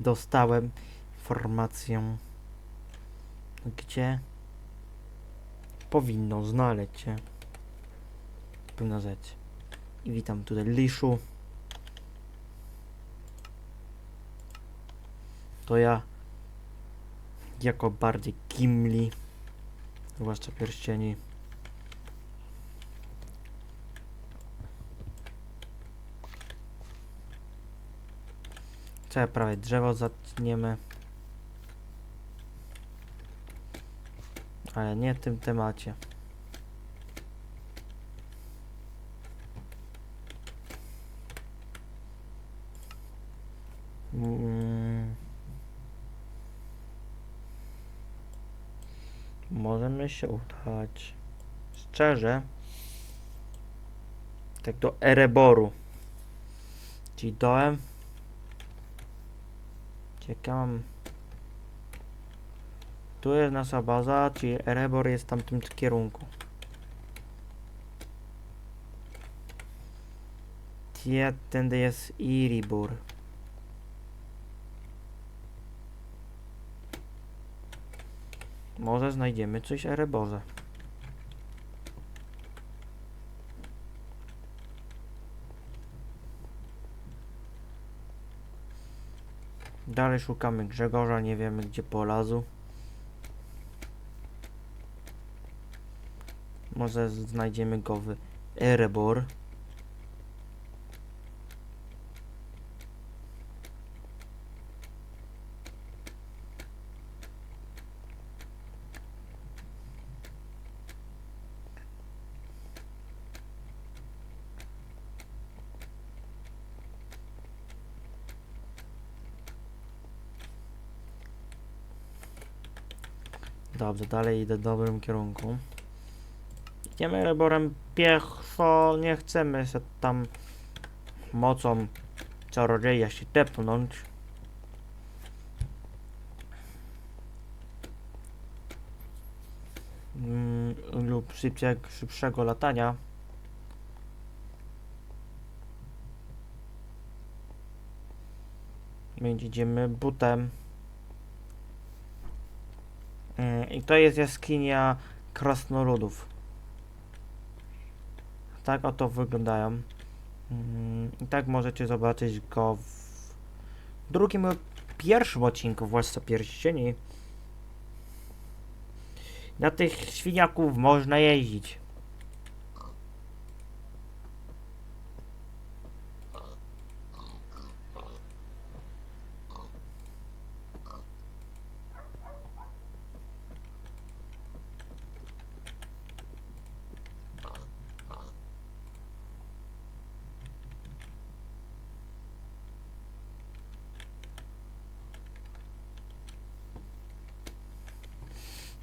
dostałem informację, gdzie powinno znaleźć się pewna rzecz. I witam tutaj Liszu. To ja jako bardziej Gimli, zwłaszcza pierścieni. Całe prawie drzewo zatniemy. Ale nie w tym temacie. Mm. Możemy się udać szczerze tak do Ereboru. Czyli dołem. Ciekam. Tu jest nasza baza, czyli Erebor jest w tamtym kierunku. Gdzie tędy jest Iribur. Może znajdziemy coś Ereborze. Dalej szukamy Grzegorza, nie wiemy gdzie polazł. Może znajdziemy go w Erebor. Dobrze, dalej idę w dobrym kierunku. Idziemy Ereborem pieszo, nie chcemy się tam mocą czarodzieja się tepnąć. Mm, lub szybciej, szybszego latania. Więc idziemy butem. Mm, I to jest jaskinia krasnoludów. Tak oto wyglądają. Mm, I tak możecie zobaczyć go w drugim pierwszym odcinku Władca Pierścieni. Na tych świniaków można jeździć.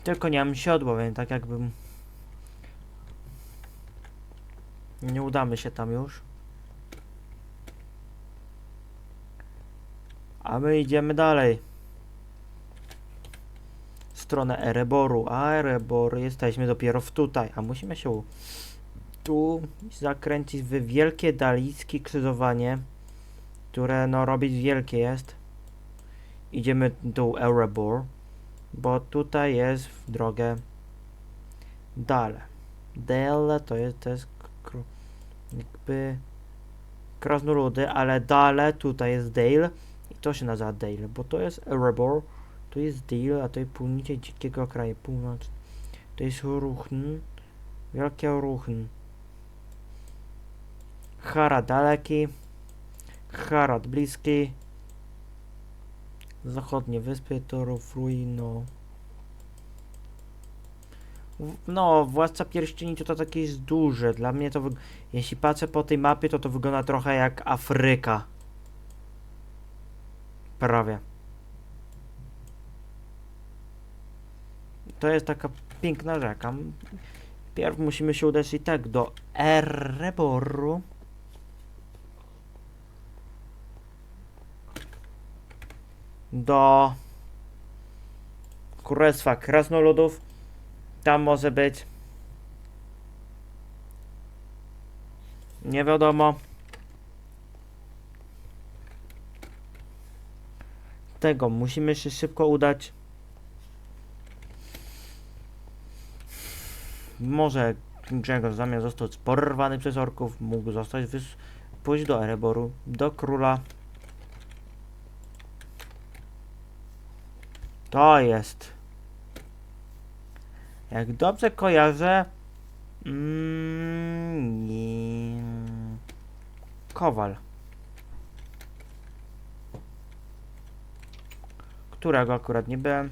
Tylko nie mam siodła, więc tak jakbym... Nie udamy się tam już. A my idziemy dalej. W stronę Ereboru. A Erebor, jesteśmy dopiero w tutaj. A musimy się tu zakręcić w wielkie dalickie krzyżowanie, które no robić wielkie jest. Idziemy do Erebor bo tutaj jest w drogę Dale. Dale to jest też kr- jakby krasnoludy, ale Dale tutaj jest Dale i to się nazywa Dale, bo to jest Erebor, tu jest Dale, a to jest północie dzikiego kraju, północ. To jest Ruchn, wielkie Ruchn. Harad daleki, Harad bliski, zachodnie wyspy Torów, Ruino. W- No, Władca Pierścieni to, to takie jest duże. Dla mnie to, jeśli patrzę po tej mapie, to to wygląda trochę jak Afryka. Prawie. To jest taka piękna rzeka. Pierw musimy się udać i tak do Ereboru. Do Królestwa Krasnoludów. Tam może być. Nie wiadomo. tego musimy się szybko udać. Może Grzegorz zamiast zostać porwany przez orków, mógł zostać wys- pójść do Ereboru, do króla. To jest. Jak dobrze kojarzę. Mm. Kowal. Którego akurat nie byłem.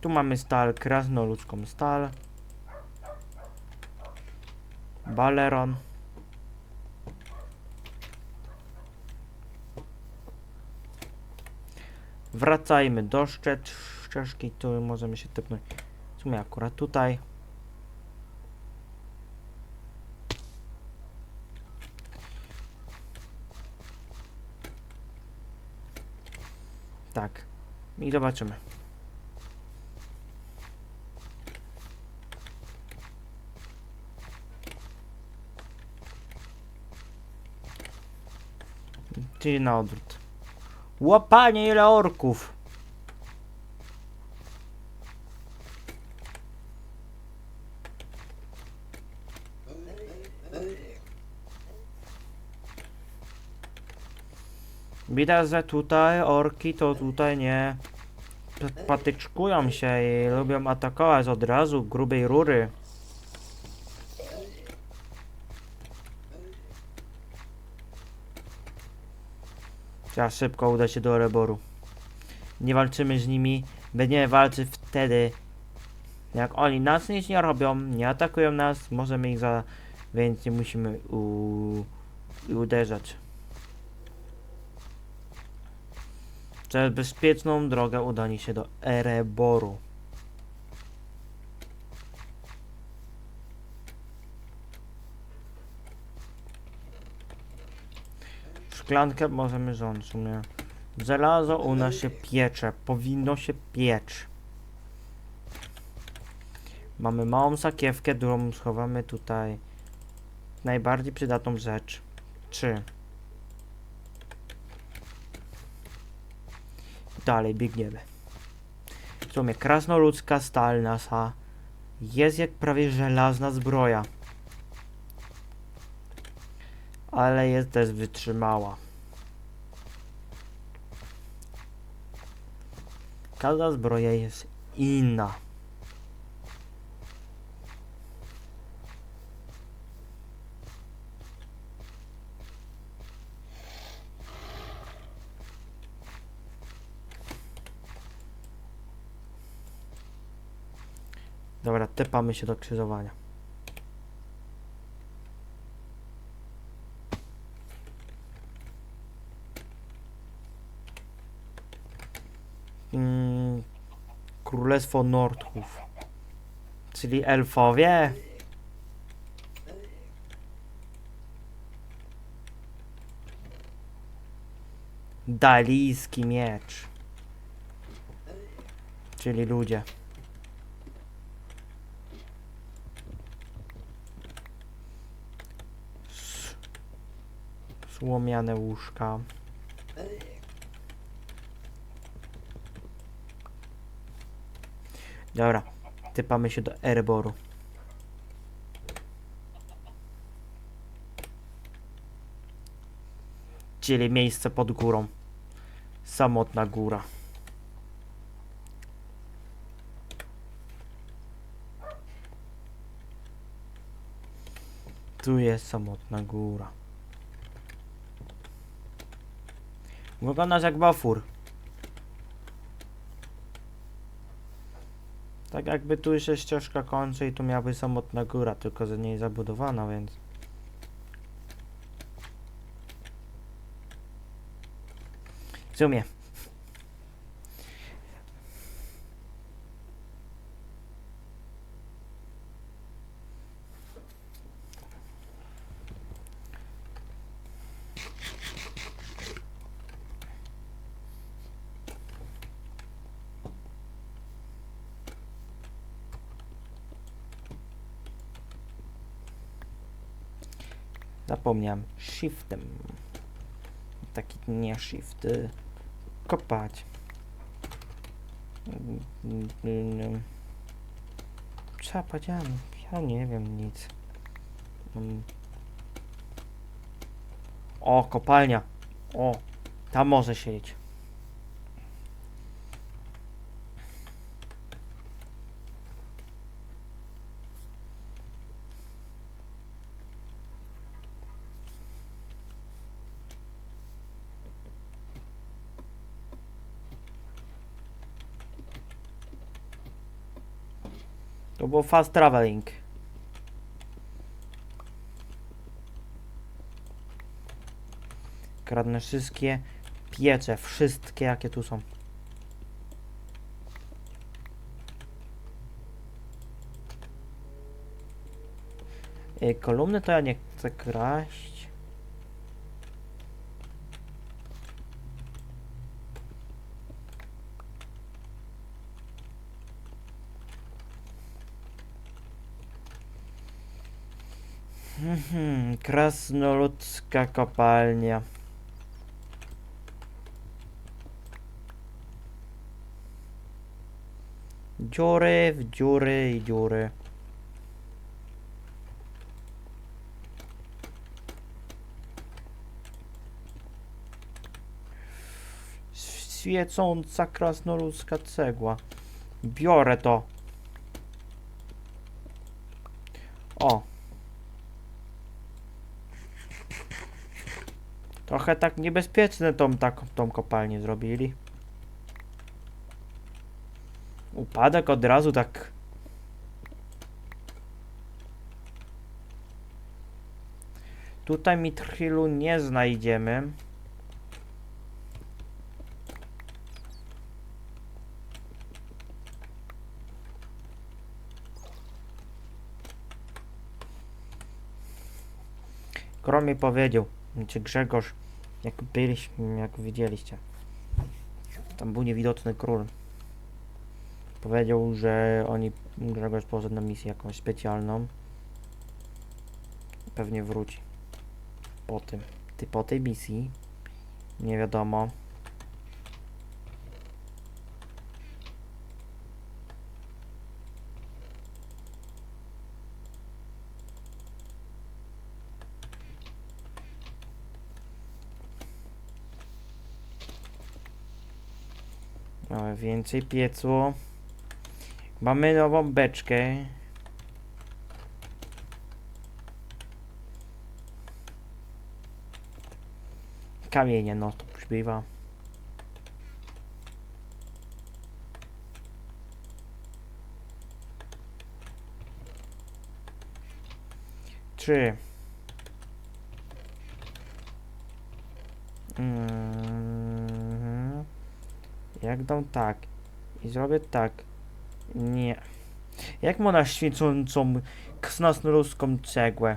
Tu mamy stal, krasnoludzką stal. Baleron. Wracajmy do szczecz, ścieżki, tu możemy się typnąć. W sumie akurat tutaj. Tak. I zobaczymy. Czyli na odwrót. Łapanie ile orków! Widać, że tutaj orki to tutaj nie patyczkują się i lubią atakować od razu grubej rury. Trzeba szybko udać się do Reboru. Nie walczymy z nimi, będziemy walczyć wtedy, jak oni nas nic nie robią, nie atakują nas, możemy ich za... więc nie musimy u... uderzać. Przez bezpieczną drogę udanie się do Ereboru. Szklankę możemy rząd w sumie. Żelazo u nas się piecze. Powinno się piec. Mamy małą sakiewkę, którą schowamy tutaj. Najbardziej przydatną rzecz. Trzy. Dalej biegniemy. W sumie krasnoludzka stal nasza jest jak prawie żelazna zbroja. Ale jest też wytrzymała. Każda zbroja jest inna. Dobra, tepamy się do krzyżowania. Mm, Królestwo Nordków. Czyli elfowie? Dalijski miecz. Czyli ludzie. Słomiane łóżka. Dobra, typamy się do Ereboru. Czyli miejsce pod górą. Samotna góra. Tu jest samotna góra. Wyglądasz jak bafur. Tak jakby tu się ścieżka kończy i tu miałaby samotna góra, tylko że nie jest zabudowana, więc... W sumie. Zapomniałem. Shiftem. taki nie shift. y, Kopać. Co ja? Ja nie wiem nic. Mm. O, kopalnia. O, tam może siedzieć. To było fast traveling. Kradnę wszystkie piecze, wszystkie jakie tu są. Ej, kolumny to ja nie chcę kraść. Krasnoludzka kopalnia. Dziury w dziury i dziury. Świecąca krasnoludzka cegła. Biorę to. O. Trochę tak niebezpieczne tą, taką, tą kopalnię zrobili. Upadek od razu tak. Tutaj mitrilu nie znajdziemy. Kro mi powiedział, czy Grzegorz, jak byliśmy, jak widzieliście. Tam był niewidoczny król. Powiedział, że oni Grzegorz poszedł na misję jakąś specjalną. Pewnie wróci. Po tym. Ty po tej misji. Nie wiadomo. Mamy więcej piecu. Mamy nową beczkę. Kamienie, no to przybywa. Trzy. Jak dam tak i zrobię tak. Nie. Jak ma na świecącą krasnoludką cegłę?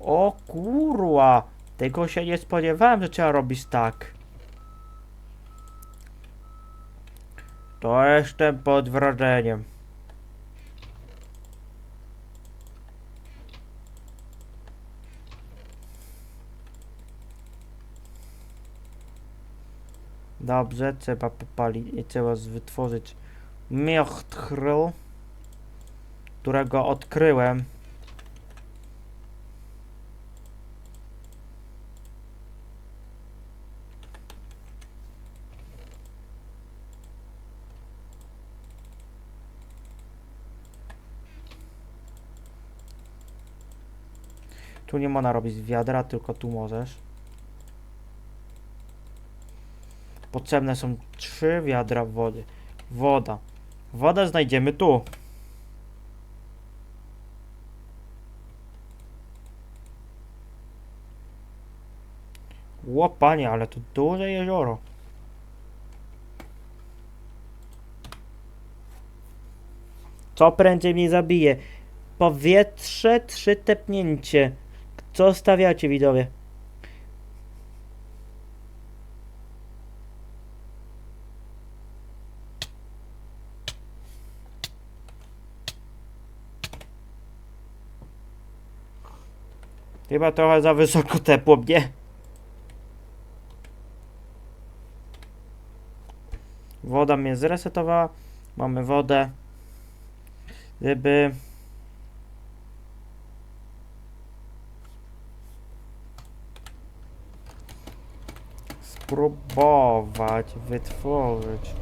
O kurwa! Tego się nie spodziewałem, że trzeba robić tak. To jestem pod wrażeniem. Dobrze, trzeba popalić, trzeba wytworzyć miochtchryl, którego odkryłem. Tu nie można robić wiadra, tylko tu możesz. Potrzebne są trzy wiadra wody. Woda. Wodę znajdziemy tu. Łopanie, ale to duże jezioro. Co prędzej mnie zabije? Powietrze, trzy tepnięcie. Co stawiacie, widowie? Chyba trochę za wysoko tepło mnie. Woda mnie zresetowała. Mamy wodę. Gdyby... Spróbować wytworzyć.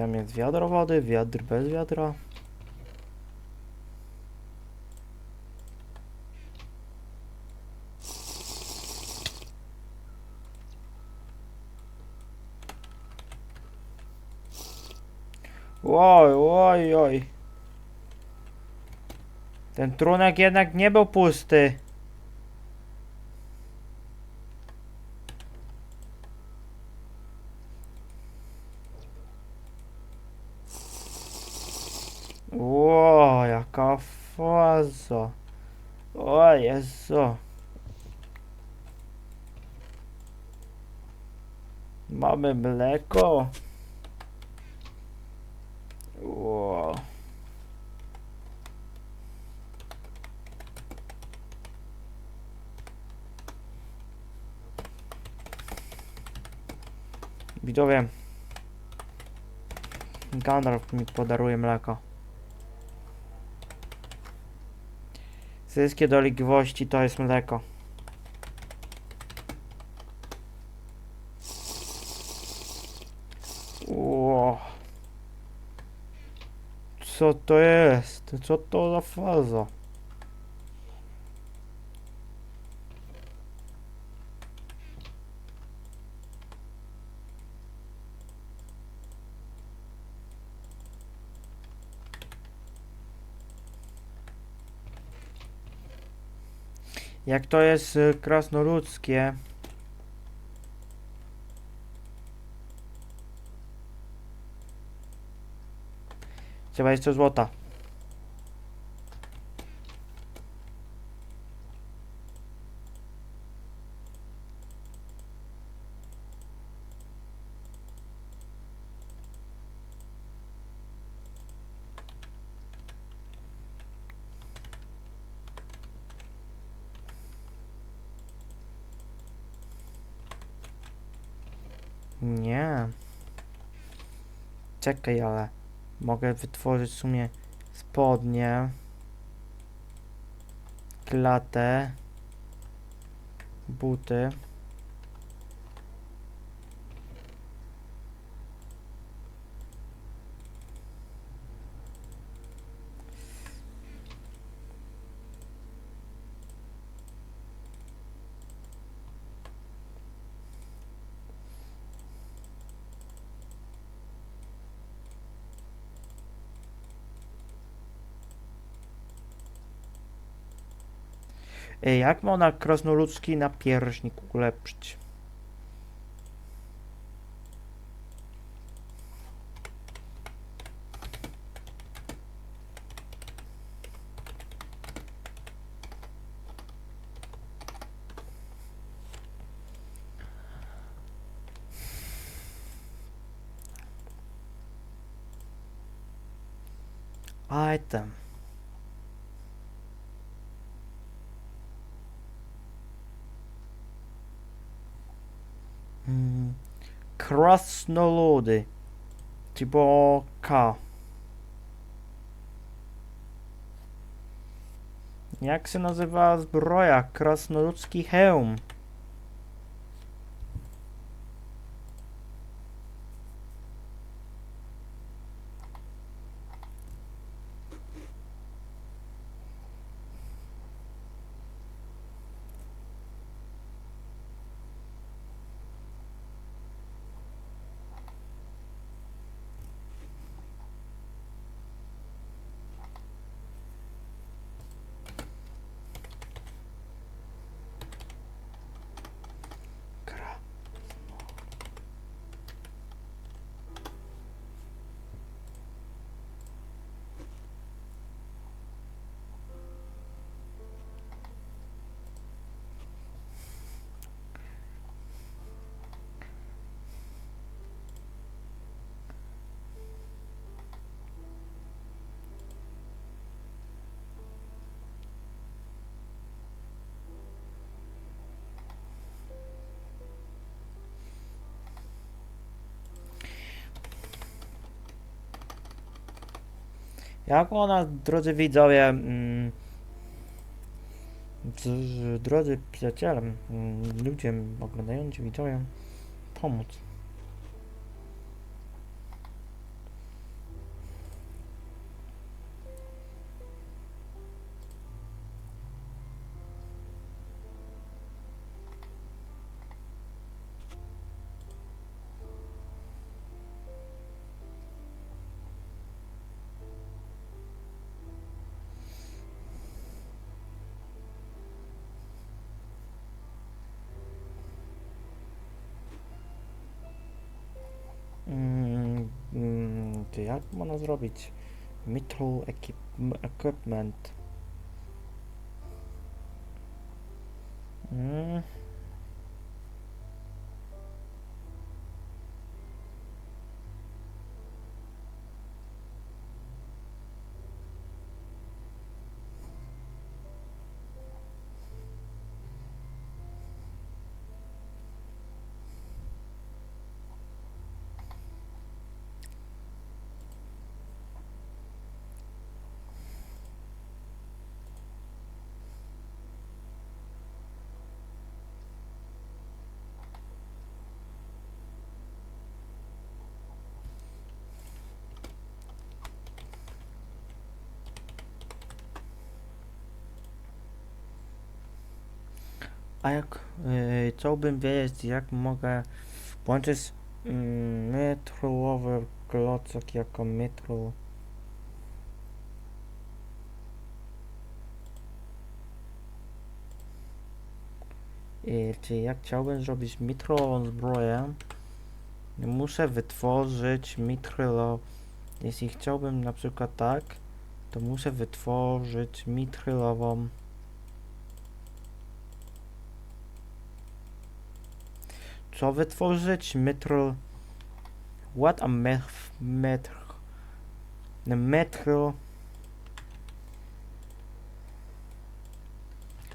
Tam jest wiadro wody, wiatr bez wiadra. Oj, oj, oj. Ten trunek jednak nie był pusty. Ło, jaka faza. O Jezu. Mamy mleko. Ło. Widzowie. Gandalf mi podaruje mleko. Wszystkie dolegliwości to jest mleko. Co to jest? Co to za faza? Jak to jest y, krasnoludzkie? Trzeba jeszcze złota. Nie. Czekaj, ale mogę wytworzyć w sumie spodnie, klatę, buty. Jak można krasnoludzki napierśnik ulepszyć? Item. Mm, Krasnoludy. Tipo K. Jak się nazywa zbroja? Krasnoludzki hełm. Jak ona, drodzy widzowie, mm, drodzy przyjaciele, mm, ludzie oglądający widzowie, pomóc. Jak można zrobić? Mitral equip equipment. Mm. A jak yy, chciałbym wiedzieć, jak mogę połączyć yy, metrowy klocek jako metro. Yy, czyli jak chciałbym zrobić mitrową zbroję, muszę wytworzyć mitrylo. Jeśli chciałbym na przykład tak, to muszę wytworzyć mitrylową Co wytworzyć? Metro. What a metr. metr. Metro.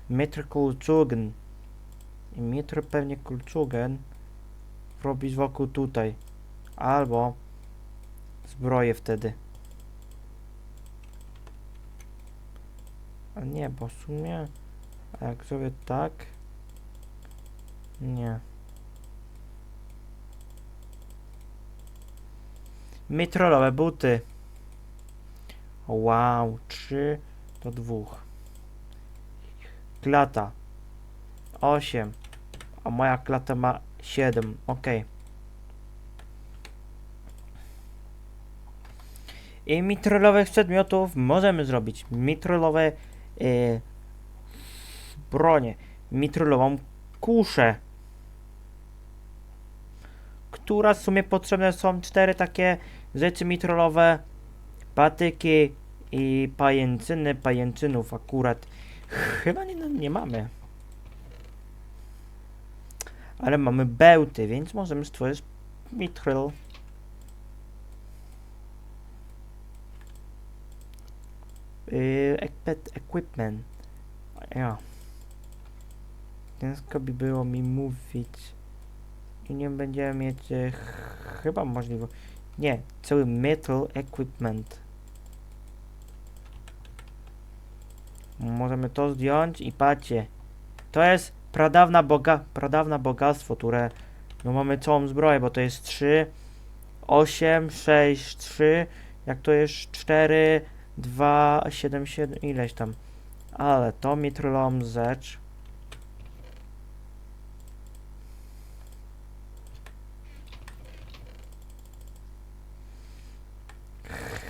Metr kulczugen. I metr pewnie kulczugen robić wokół tutaj. Albo zbroję wtedy. A nie, bo w sumie. A jak zrobię tak. Nie. Mitrolowe buty. Wow, 3 do 2. Klata. 8. A moja klata ma 7. Ok. I mitrolowych przedmiotów możemy zrobić. Mitrolowe yy, bronie. Mitrolową kuszę która w sumie potrzebne są cztery takie rzeczy mitrolowe, patyki i pajęczyny, pajęczynów akurat chyba nie, nie mamy. Ale mamy bełty, więc możemy stworzyć mitril. Yy, equip- equipment. Ja. Ciężko by było mi mówić i nie będziemy mieć e, ch- chyba możliwe. Nie, cały metal equipment. Możemy to zdjąć i patrzcie. To jest pradawna boga, pradawna bogactwo, które no mamy całą zbroję, bo to jest 3 8 6 3 jak to jest 4 2 7 7 ileś tam. Ale to mitrolom rzecz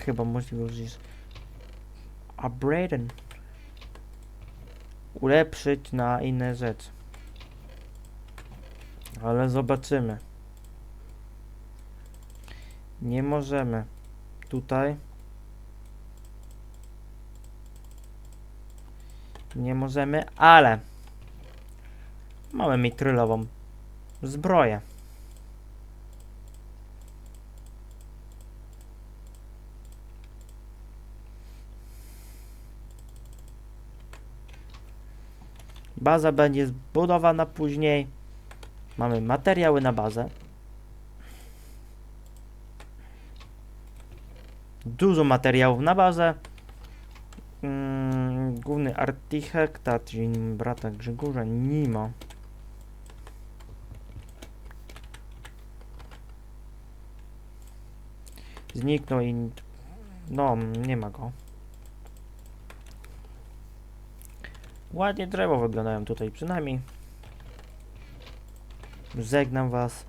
chyba możliwe, że jest upgraden ulepszyć na inne rzeczy. Ale zobaczymy. Nie możemy tutaj. Nie możemy, ale mamy mitrylową zbroję. Baza będzie zbudowana później. Mamy materiały na bazę. dużo materiałów na bazę. Mm, główny architekt, a czyli brata Grzegorza nie ma. Zniknął i... No, nie ma go. Ładnie drzewo wyglądają tutaj przynajmniej. Żegnam was.